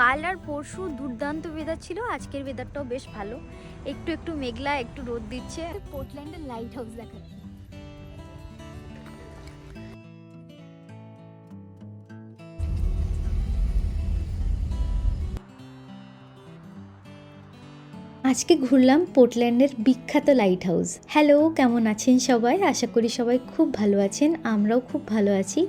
কাল আর পরশু দুর্দান্ত ওয়েদার ছিল, আজকের ওয়েদারটাও বেশ ভালো। একটু একটু মেঘলা, একটু রোদ দিচ্ছে। পোর্টল্যান্ডের লাইট হাউস দেখাচ্ছে। আজকে ঘুরলাম পোর্টল্যান্ডের বিখ্যাত লাইট হাউস হ্যালো কেমন আছেন সবাই? আশা করি সবাই খুব ভালো আছেন, আমরাও খুব ভালো আছি।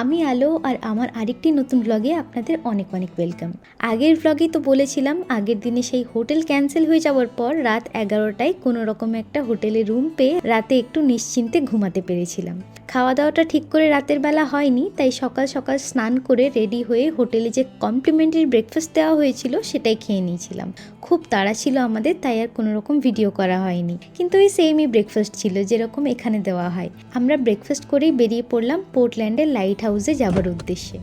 আমি আলো আর আমার আরেকটি নতুন ব্লগে আপনাদের অনেক অনেক ওয়েলকাম আগের ব্লগেই তো বলেছিলাম, আগের দিনে সেই হোটেল ক্যান্সেল হয়ে যাওয়ার পর রাত এগারোটায় কোনো রকম একটা হোটেলে রুম পেয়ে রাতে একটু নিশ্চিন্তে ঘুমাতে পেরেছিলাম। খাওয়া দাওয়াটা ঠিক করে রাতের বেলা হয়নি, তাই সকাল সকাল স্নান করে রেডি হয়ে হোটেলে যে কমপ্লিমেন্টারি ব্রেকফাস্ট দেওয়া হয়েছিল সেটাই খেয়ে নিয়েছিলাম। খুব তাড়া ছিল আমাদের, তাই আর কোনো রকম ভিডিও করা হয়নি। কিন্তু ওই সেমই ব্রেকফাস্ট ছিল, যেরকম এখানে দেওয়া হয়। আমরা ব্রেকফাস্ট করেই বেরিয়ে পড়লাম পোর্টল্যান্ডের লাইট হাউসে যাবার উদ্দেশ্যে।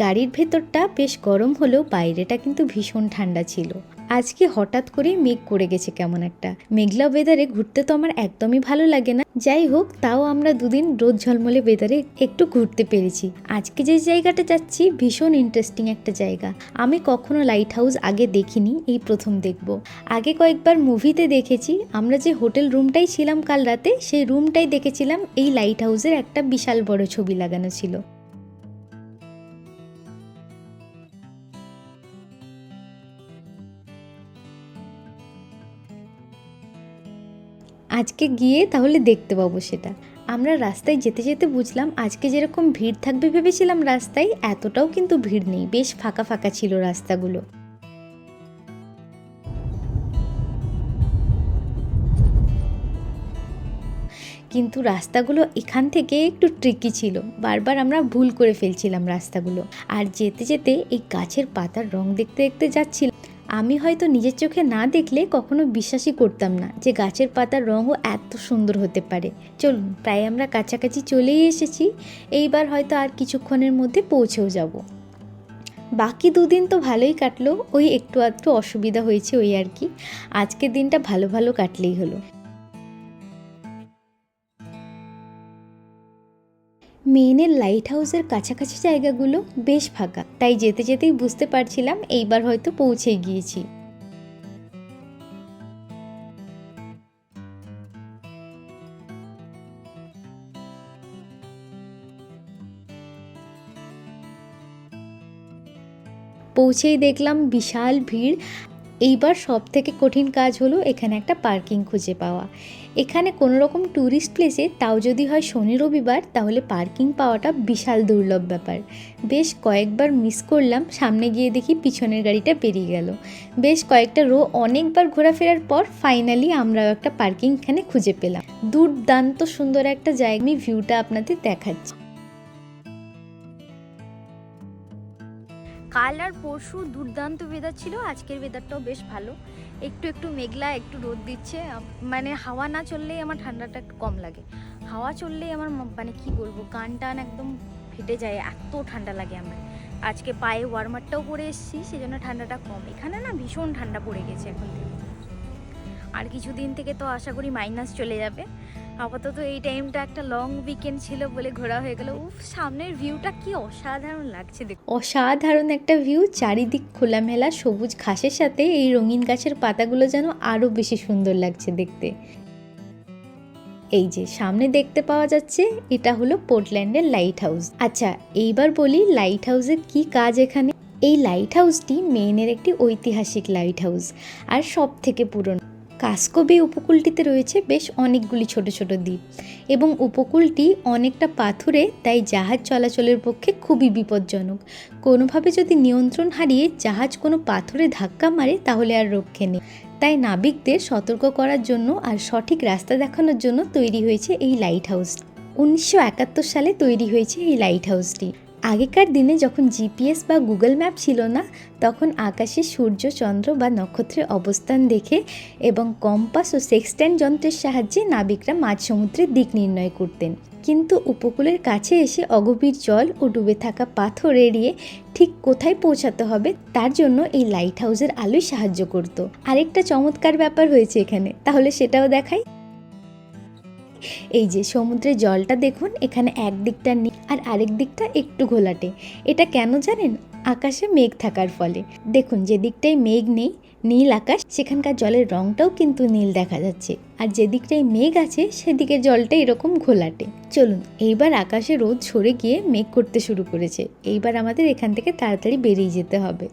গাড়ির ভেতরটা বেশ গরম হলেও বাইরেটা কিন্তু ভীষণ ঠান্ডা ছিল। আজকে হঠাৎ করেই মেঘ করে গেছে কেমন একটা। মেঘলা ওয়েদারে ঘুরতে তো আমার একদমই ভালো লাগে না। যাই হোক, তাও আমরা দুদিন রোদ ঝলমলে ওয়েদারে একটু ঘুরতে পেরেছি। আজকে যে জায়গাটা যাচ্ছি, ভীষণ ইন্টারেস্টিং একটা জায়গা। আমি কখনো লাইট হাউস আগে দেখিনি, এই প্রথম দেখব। আগে কয়েকবার মুভিতে দেখেছি, আমরা যে হোটেল রুমটাই ছিলাম কাল রাতে, সেই রুমটাই দেখেছিলাম, এই লাইট হাউসের একটা বিশাল বড় ছবি লাগানো ছিল। আজকে গিয়ে তাহলে দেখতে পাবো সেটা। আমরা রাস্তায় যেতে যেতে বুঝলাম আজকে যেরকম ভিড় থাকবে ভেবেছিলাম রাস্তায়, এতটাও কিন্তু ভিড় নেই, বেশ ফাঁকা ফাঁকা ছিল রাস্তাগুলো। কিন্তু রাস্তাগুলো এখান থেকে একটু ট্রিকি ছিল, বারবার আমরা ভুল করে ফেলছিলাম রাস্তাগুলো। আর যেতে যেতে এই গাছের পাতার রং দেখতে দেখতে যাচ্ছিলাম আমি হয়তো নিজের চোখে না দেখলে কখনো বিশ্বাসই করতাম না যে গাছের পাতার রঙও এত সুন্দর হতে পারে। চলুন, প্রায় আমরা কাছাকাছি চলেই এসেছি। এইবার হয়তো আর কিছুক্ষণের মধ্যে পৌঁছেও যাব। বাকি দুদিন তো ভালোই কাটলো। ওই একটু আধটু অসুবিধা হয়েছে ওই আর কি। আজকের দিনটা ভালো ভালো কাটলেই হলো। মেনের লাইট হাউসের কাছাকাছি জায়গাগুলো বেশ ফাঁকা, তাই যেতে যেতেই বুঝতে পারছিলাম এইবার হয়তো পৌঁছে গিয়েছি। পৌঁছেই দেখলাম বিশাল ভিড় এইবার সব থেকে কঠিন কাজ হলো এখানে একটা পার্কিং খুঁজে পাওয়া। এখানে কোনো রকম ট্যুরিস্ট প্লেসে তাও যদি হয় শনি রবিবার, তাহলে পার্কিং পাওয়াটা বিশাল দুর্লভ ব্যাপার। বেশ কয়েকবার মিস করলাম, সামনে গিয়ে দেখি পিছনের গাড়িটা বেরিয়ে গেল। বেশ কয়েকটা রো অনেকবার ঘোরাফেরার পর ফাইনালি আমরাও একটা পার্কিং এখানে খুঁজে পেলাম। দুর্দান্ত সুন্দর একটা জায়গা আমি ভিউটা আপনাদের দেখাচ্ছি। কাল আর পরশু দুর্দান্ত ওয়েদার ছিল, আজকের ওয়েদারটাও বেশ ভালো। একটু একটু মেঘলা, একটু রোদ দিচ্ছে মানে হাওয়া না চললেই আমার ঠান্ডাটা একটু কম লাগে। হাওয়া চললেই আমার মানে কি বলব, কান টান একদম ফেটে যায়, এত ঠান্ডা লাগে আমার। আজকে পায়ে ওয়ার্মারটাও পরে এসেছি, সেজন্য ঠান্ডাটা কম। এখানে না ভীষণ ঠান্ডা পড়ে গেছে এখন থেকে। আর কিছুদিন থেকে তো আশা করি মাইনাস চলে যাবে। আপাতত এই টাইমটা একটা লং উইকেন্ড ছিল বলে ঘোরা হয়ে গেল। উফ, সামনের ভিউটা কি অসাধারণ লাগছে দেখ। অসাধারণ একটা ভিউ চারিদিক খোলামেলা, সবুজ ঘাসের সাথে, এই রঙিন গাছের পাতাগুলো যেন আরও বেশি সুন্দর লাগছে দেখতে। এই যে, সামনে দেখতে পাওয়া যাচ্ছে, এটা হলো পোর্টল্যান্ডের লাইট হাউস আচ্ছা এইবার বলি লাইট হাউসের কি কাজ এখানে? এই লাইট হাউসটি মেইনের একটি ঐতিহাসিক লাইট হাউস আর সব থেকে পুরনো। কাস্কো বে উপকূলটিতে রয়েছে বেশ অনেকগুলি ছোট ছোট দ্বীপ এবং উপকূলটি অনেকটা পাথুরে, তাই জাহাজ চলাচলের পক্ষে খুবই বিপজ্জনক। কোনোভাবে যদি নিয়ন্ত্রণ হারিয়ে জাহাজ কোনো পাথরে ধাক্কা মারে, তাহলে আর রক্ষে নেই। তাই নাবিকদের সতর্ক করার জন্য আর সঠিক রাস্তা দেখানোর জন্য তৈরি হয়েছে এই লাইট হাউস উনিশশো একাত্তর সালে তৈরি হয়েছে এই লাইট হাউসটি আগেকার দিনে যখন জিপিএস বা গুগল ম্যাপ ছিল না, তখন আকাশে সূর্য, চন্দ্র বা নক্ষত্রের অবস্থান দেখে এবং কম্পাস ও সেক্সট্যান্ড যন্ত্রের সাহায্যে নাবিকরা মাঝ সমুদ্রের দিক নির্ণয় করতেন। কিন্তু উপকূলের কাছে এসে অগভীর জল ও ডুবে থাকা পাথর এড়িয়ে ঠিক কোথায় পৌঁছাতে হবে, তার জন্য এই লাইট হাউসের আলোই সাহায্য করত। আরেকটা চমৎকার ব্যাপার হয়েছে এখানে, তাহলে সেটাও দেখাই। এই যে সমুদ্রের জলটা দেখুন, এখানে এক দিকটা নীল আর আরেক দিকটা একটু ঘোলাটে। এটা কেন জানেন? আকাশে মেঘ থাকার ফলে। দেখুন, যে দিকটায় মেঘ নেই, নীল আকাশ, সেখানকার জলের রংটাও কিন্তু নীল দেখা যাচ্ছে। আর যে দিকটায় মেঘ আছে সেদিকে জলটা এরকম ঘোলাটে। চলুন, এইবার আকাশে রোদ সরে গিয়ে মেঘ করতে শুরু করেছে। এইবার আমাদের এখান থেকে তাড়াতাড়ি বেরিয়ে যেতে হবে।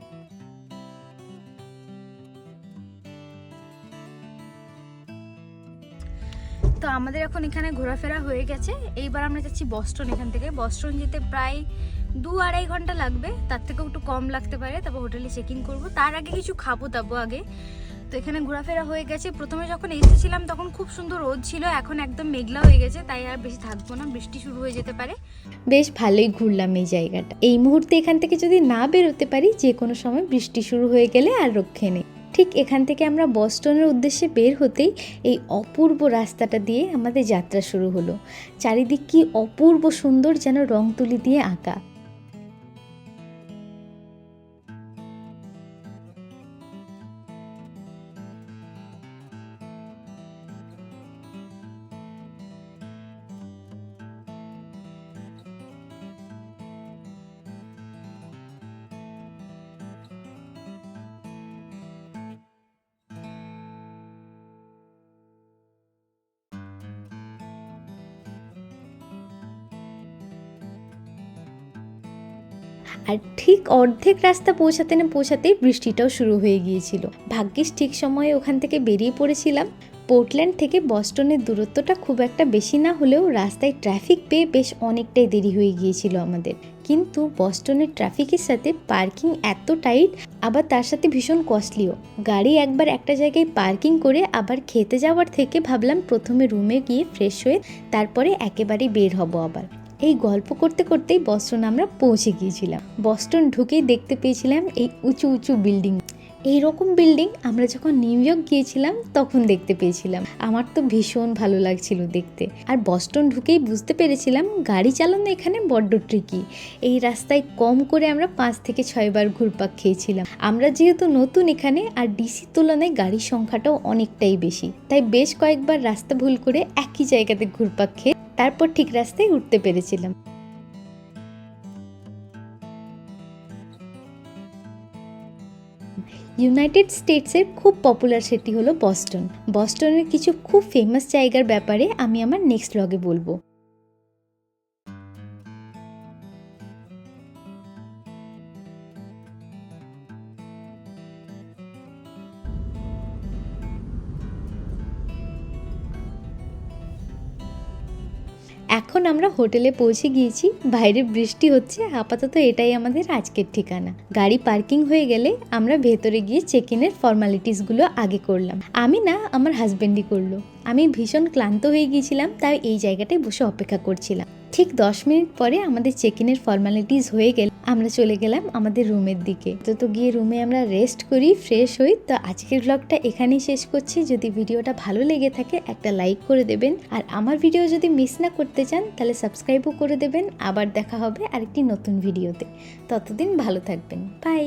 আমাদের এখন এখানে ঘোরাফেরা হয়ে গেছে। এইবার আমরা যাচ্ছি বস্টন এখান থেকে। বস্টন যেতে প্রায় দু আড়াই ঘণ্টা লাগবে। তার থেকেও একটু কম লাগতে পারে। তারপর হোটেলে চেক ইন করব। তার আগে কিছু খাব, দাবো আগে। তো এখানে ঘোরাফেরা হয়ে গেছে। প্রথমে যখন এসেছিলাম, তখন খুব সুন্দর রোদ ছিল। এখন একদম মেঘলা হয়ে গেছে। তাই আর বেশি থাকব না। বৃষ্টি শুরু হয়ে যেতে পারে। বেশ ভালোই ঘুরলাম এই জায়গাটা। এই মুহূর্তে এখান থেকে যদি না বেরোতে পারি যে কোনো সময় বৃষ্টি শুরু হয়ে গেলে আর রক্ষে নেই। ঠিক এখান থেকে আমরা বস্টনের উদ্দেশ্যে বের হতেই এই অপূর্ব রাস্তাটা দিয়ে আমাদের যাত্রা শুরু হলো। চারিদিক কি অপূর্ব সুন্দর যেন রং তুলি দিয়ে আঁকা। আর ঠিক অর্ধেক রাস্তা পৌঁছাতে না পৌঁছাতেই বৃষ্টিটাও শুরু হয়ে গিয়েছিল। ভাগ্যিস ঠিক সময়ে ওখান থেকে বেরিয়ে পড়েছিলাম। পোর্টল্যান্ড থেকে বস্টনের দূরত্বটা খুব একটা বেশি না হলেও রাস্তায় ট্রাফিক পেয়ে বেশ অনেকটাই দেরি হয়ে গিয়েছিল আমাদের। কিন্তু বস্টনের ট্রাফিকের সাথে পার্কিং এত টাইট, আবার তার সাথে ভীষণ কস্টলিও। গাড়ি একবার একটা জায়গায় পার্কিং করে আবার খেতে যাওয়ার থেকে ভাবলাম প্রথমে রুমে গিয়ে ফ্রেশ হয়ে তারপরে একেবারেই বের হব আবার। এই গল্প করতে করতেই বস্টন আমরা পৌঁছে গিয়েছিলাম। বস্টন ঢুকেই দেখতে পেয়েছিলাম এই উঁচু উঁচু বিল্ডিং এই রকম বিল্ডিং আমরা যখন নিউ ইয়র্ক গিয়েছিলাম, তখন দেখতে পেয়েছিলাম। আমার তো ভীষণ ভালো লাগছিল দেখতে। আর বস্টন ঢুকেই বুঝতে পেরেছিলাম গাড়ি চালানো এখানে বড্ড ট্রিকি এই রাস্তায় কম করে আমরা পাঁচ থেকে ছয়বার ঘুরপাক খেয়েছিলাম। আমরা যেহেতু নতুন এখানে, আর ডিসির তুলনায় গাড়ির সংখ্যাটাও অনেকটাই বেশি। তাই বেশ কয়েকবার রাস্তা ভুল করে একই জায়গাতে ঘুরপাক খেয়ে তারপর ঠিক রাস্তায় উঠতে পেরেছিলাম। ইউনাইটেড স্টেটসের খুব পপুলার সেটি হলো বস্টন। বস্টনের কিছু খুব ফেমাস জায়গার ব্যাপারে আমি আমার নেক্সট ব্লগে বলব। এখন আমরা হোটেলে পৌঁছে গিয়েছি, বাইরে বৃষ্টি হচ্ছে, আপাতত এটাই আমাদের আজকের ঠিকানা। গাড়ি পার্কিং হয়ে গেলে আমরা ভেতরে গিয়ে চেক ইনের ফর্মালিটিসগুলো আগে করলাম। আমি না, আমার হাজব্যান্ডই করল। আমি ভীষণ ক্লান্ত হয়ে গিয়েছিলাম, তাই এই জায়গাটায় বসে অপেক্ষা করছিলাম। ঠিক দশ মিনিট পরে আমাদের চেক ইনের ফর্মালিটিস হয়ে গেল। আমরা চলে গেলাম আমাদের রুমের দিকে। তো তো গিয়ে রুমে আমরা রেস্ট করি ফ্রেশ হই। তো আজকের ব্লগটা এখানেই শেষ করছি। যদি ভিডিওটা ভালো লেগে থাকে, একটা লাইক করে দেবেন। আর আমার ভিডিও যদি মিস না করতে চান, তাহলে সাবস্ক্রাইবও করে দেবেন। আবার দেখা হবে আরেকটি নতুন ভিডিওতে ততদিন ভালো থাকবেন। বাই